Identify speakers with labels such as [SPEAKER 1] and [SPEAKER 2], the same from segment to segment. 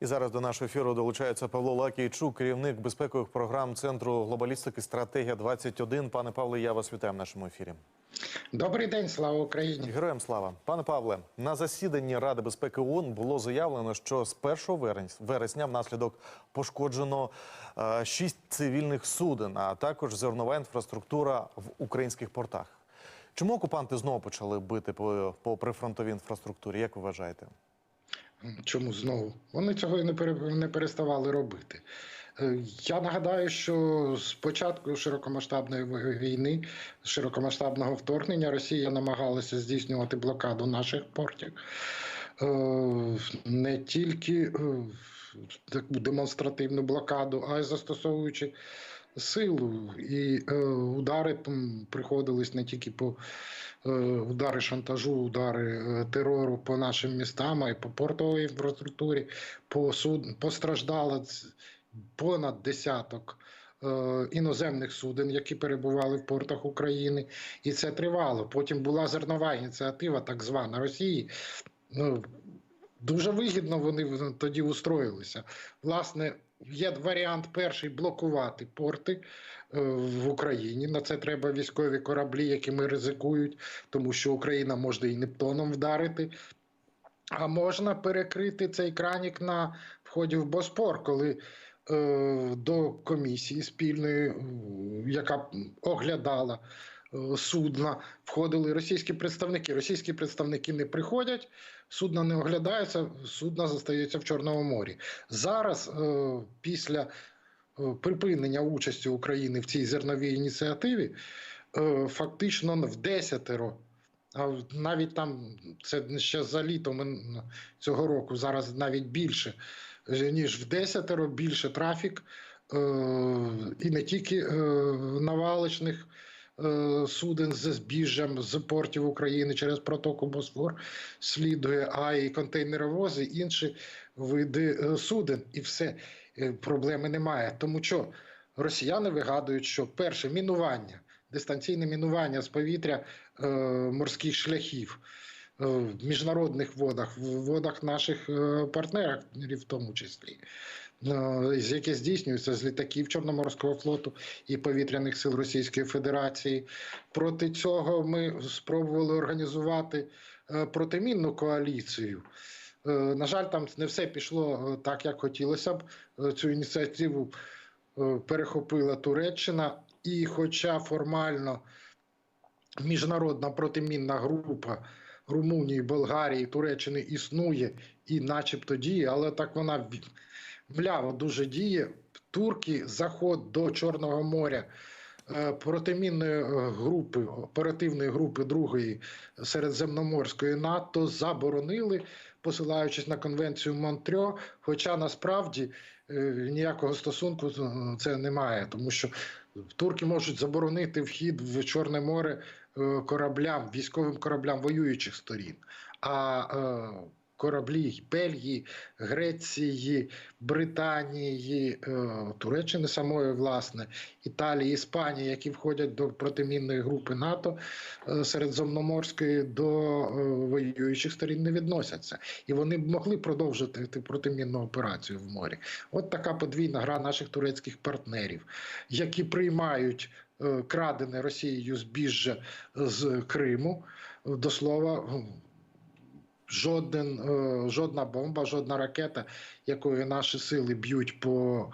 [SPEAKER 1] І зараз до нашого ефіру долучається Павло Лакійчук, керівник безпекових програм Центру глобалістики Стратегія 21 Пане Павле, я вас вітаю в нашому ефірі.
[SPEAKER 2] Добрий день, слава Україні.
[SPEAKER 1] Героям слава, пане Павле. На засіданні Ради безпеки ООН було заявлено, що з 1 вересня, внаслідок пошкоджено е, шість цивільних суден, а також зернова інфраструктура в українських портах. Чому окупанти знову почали бити по, по прифронтовій інфраструктурі? Як ви вважаєте?
[SPEAKER 2] Чому знову? Вони цього і не не переставали робити. Е, Я нагадаю, що з початку широкомасштабної війни, широкомасштабного вторгнення, Росія намагалася здійснювати блокаду наших портів. Е, Не тільки е, таку демонстративну блокаду, а й застосовуючи силу. І удари приходились не тільки по удари шантажу, удари е, терору по нашим містам, і по портовій інфраструктурі, по суд постраждало понад десяток. е, Іноземних суден, які перебували в портах України, і це тривало. Потім була зернова ініціатива, так звана Росії. Дуже вигідно вони тоді устроїлися. Власне, є варіант перший блокувати порти е, в Україні. На це треба військові кораблі, якими ризикують, тому що Україна може і Нептоном вдарити. А можна перекрити цей кранік на вході в Боспор, коли е, до комісії спільної, яка оглядала судна, входили російські представники. Російські представники не приходять, судна не оглядаються, судна зостаються в Чорному морі. Зараз, е, після е, припинення участі України в цій зерновій ініціативі, е, фактично в десятеро. А навіть там це ще за літо мин- цього року, зараз навіть більше, е, ніж в десятеро більше трафік, е, і не тільки е, наваличних е, суден з збіжжям з портів України через протоку Босфор слідує, а й контейнеровози, інші види е, суден. І все Е, проблеми немає. Тому що росіяни вигадують, що перше мінування, дистанційне мінування з повітря е, морських шляхів. е, В міжнародних водах, в водах наших е, партнерів, в тому числі, е, яке здійснюється з літаків Чорноморського флоту і повітряних сил Російської Федерації. Проти цього ми спробували організувати е, протимінну коаліцію. Е, На жаль, там не все пішло е, так, як хотілося б. Е, Цю ініціативу е, перехопила Туреччина, і, хоча формально міжнародна протимінна група Румунії, Болгарії, Туреччини існує і, начебто, діє, але так вона мляво дуже діє. Турки заход до Чорного моря. е, Протимінної е, групи, оперативної групи другої середземноморської НАТО заборонили, посилаючись на конвенцію Монтрьо. Хоча насправді е, ніякого стосунку це немає, тому що турки можуть заборонити вхід в Чорне море кораблям, військовим кораблям воюючих сторін. А кораблі Бельгії, Греції, Британії, е, Туреччини самої, власне, Італії, Іспанії, які входять до протимінної групи НАТО е, середземноморської, до е, воюючих сторін не відносяться. І вони б могли продовжити протимінну операцію в морі. От така подвійна гра наших турецьких партнерів, які приймають крадене Росією збіжжя з Криму. До слова, жоден, е, жодна бомба, жодна ракета, якою наші сили б'ють по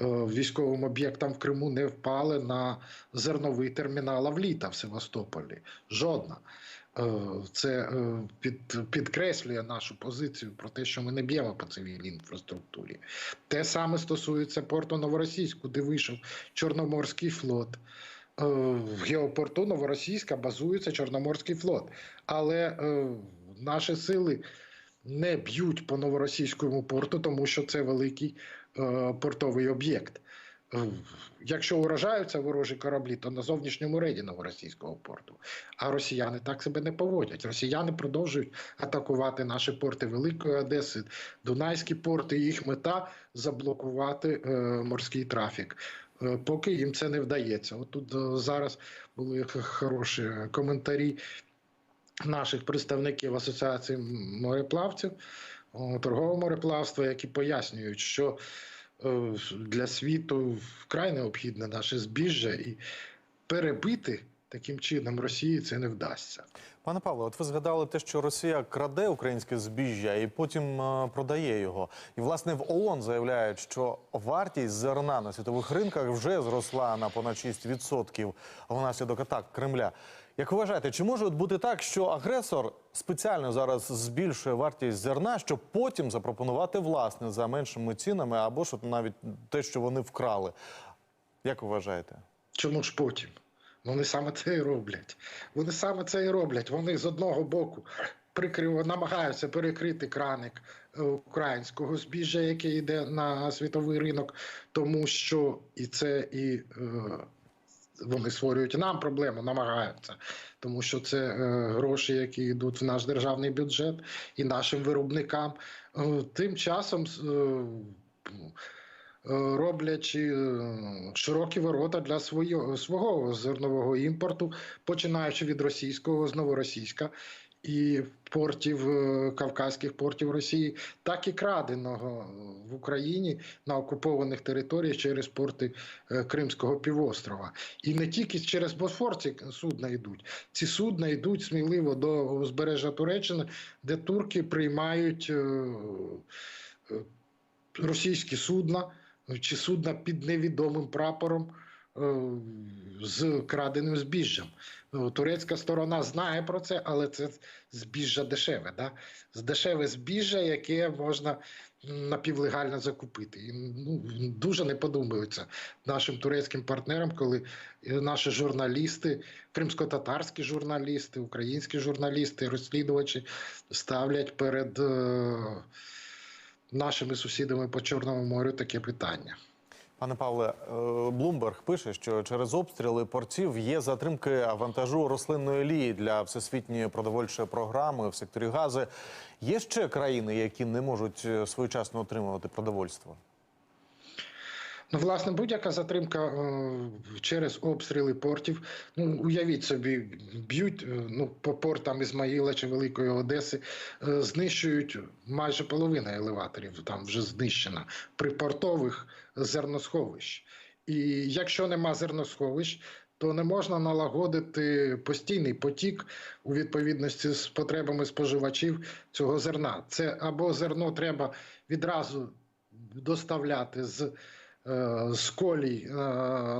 [SPEAKER 2] е, військовим об'єктам в Криму, не впали на зерновий термінал Авліта в Севастополі. Жодна. Е, Це під, підкреслює нашу позицію про те, що ми не б'ємо по цивільній інфраструктурі. Те саме стосується порту Новоросійську, де вийшов Чорноморський флот. В геопорту Новоросійська базується Чорноморський флот. Але наші сили не б'ють по новоросійському порту, тому що це великий е, портовий об'єкт. Е, Якщо уражаються ворожі кораблі, то на зовнішньому рейді новоросійського порту. А росіяни так себе не поводять. Росіяни продовжують атакувати наші порти Великої Одеси, Дунайські порти. Їх мета заблокувати е, морський трафік. Е, Поки їм це не вдається. От тут е, зараз були хороші коментарі наших представників Асоціації мореплавців. торгового мореплавства, які пояснюють, що е, для світу вкрай необхідне наше збіжжя, і перебити таким чином Росії це не вдасться.
[SPEAKER 1] Пане Павло, от ви згадали те, що Росія краде українське збіжжя і потім е, продає його. І власне в ООН заявляють, що вартість зерна на світових ринках вже зросла на понад 6% внаслідок атак Кремля. Як вважаєте, чи може бути так, що агресор спеціально зараз збільшує вартість зерна, щоб потім запропонувати власне за меншими цінами, або ж от навіть те, що вони вкрали? Як ви вважаєте?
[SPEAKER 2] Чому ж потім? Вони саме це і роблять. Вони саме це і роблять. Вони з одного боку прикрив, намагаються перекрити краник е, українського збіжжя, яке йде на світовий ринок, тому що і це і. Е, вони створюють нам проблему, намагаються, тому що це е, гроші, які йдуть в наш державний бюджет і нашим виробникам. Е, тим часом е, роблячи широкі ворота для свого, свого зернового імпорту, починаючи від російського, з новоросійська і портів е, кавказьких портів Росії, так і краденого в Україні на окупованих територіях через порти е, Кримського півострова. І не тільки через Босфор ці судна йдуть. Ці судна йдуть сміливо до узбережжя Туреччини, де турки приймають е, російські судна чи судна під невідомим прапором з краденим збіжжям. Ну, Турецька сторона знає про це, але це збіжжя дешеве. Да? Дешеве збіжжя, яке можна напівлегально закупити. І, ну, дуже не подобаються нашим турецьким партнерам, коли е, наші журналісти, кримсько-татарські журналісти, українські журналісти, розслідувачі ставлять перед е, нашими сусідами по Чорному морю таке питання.
[SPEAKER 1] Пане Павле, Блумберг пише, що через обстріли портів є затримки вантажу рослинної олії для всесвітньої продовольчої програми в секторі гази. Є ще країни, які не можуть е, своєчасно отримувати продовольство.
[SPEAKER 2] Ну, власне, будь-яка затримка е, через обстріли портів. Ну, уявіть собі, б'ють е, ну, по портам Ізмаїла чи Великої Одеси, е, знищують майже половина елеваторів, там вже знищена припортових зерносховищ. І якщо нема зерносховищ, то не можна налагодити постійний потік у відповідності з потребами споживачів цього зерна. Це або зерно треба відразу доставляти з з колій е,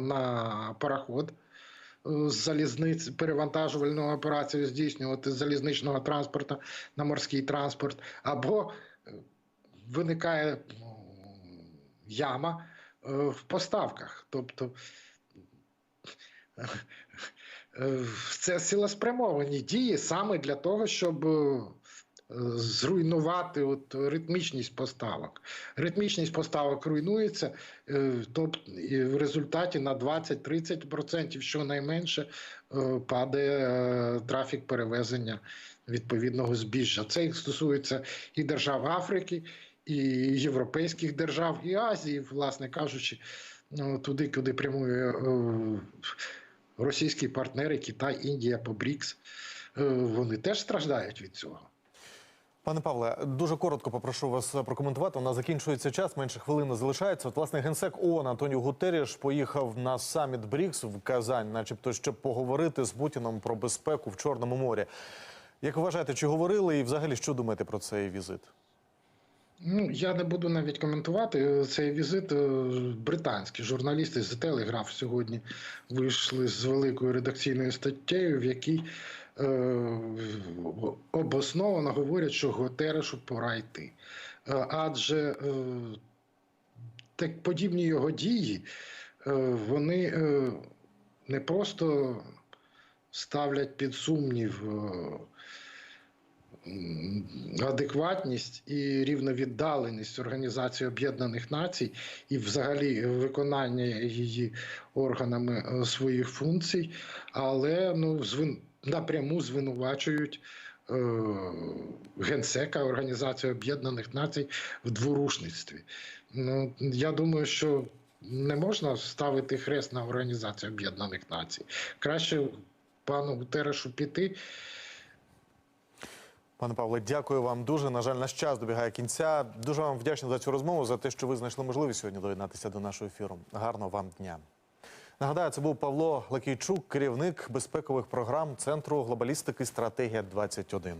[SPEAKER 2] на пароход, е, залізниць перевантажувальну операцію здійснювати з залізничного транспорту на морський транспорт, або е, виникає ну, яма е, в поставках. Тобто е, це силоспрямовані дії саме для того, щоб е, зруйнувати от ритмічність поставок. Ритмічність поставок руйнується, тобто в результаті на 20-30% щонайменше е, падає е, трафік перевезення відповідного збіжжя. Це стосується і держав Африки, і європейських держав, і Азії, власне кажучи, ну, туди, куди прямує російські партнери, Китай, Індія по БРІКС. Е, Вони теж страждають від цього.
[SPEAKER 1] Пане Павле, дуже коротко попрошу вас прокоментувати. У нас закінчується час, менше хвилини залишається. От, власне, генсек ООН Антоніо Гутеріш поїхав на саміт БРІКС в Казань, начебто, щоб поговорити з Путіном про безпеку в Чорному морі. Як вважаєте, чи говорили і взагалі що думаєте про цей візит?
[SPEAKER 2] Ну, я не буду навіть коментувати цей візит. Е, Британські журналісти з Телеграф сьогодні вийшли з великою редакційною статтею, в якій обосновано говорять, що Готерешу пора йти. Е, адже е, так подібні його дії, е, вони е, не просто ставлять під сумнів. Е, адекватність і рівновіддаленість Організації Об'єднаних Націй і взагалі виконання її органами е, своїх функцій, але ну, звин напряму звинувачують е, генсека Організації Об'єднаних Націй в дворушництві. Ну, Я думаю, що не можна ставити хрест на Організацію Об'єднаних Націй. Краще пану Гутерешу піти.
[SPEAKER 1] Пане Павле, дякую вам дуже. На жаль, наш час добігає кінця. Дуже вам вдячний за цю розмову за те, що ви знайшли можливість сьогодні доєднатися до нашого ефіру. Гарного вам дня. Нагадаю, це був Павло Лакійчук, керівник безпекових програм Центру глобалістики стратегія 21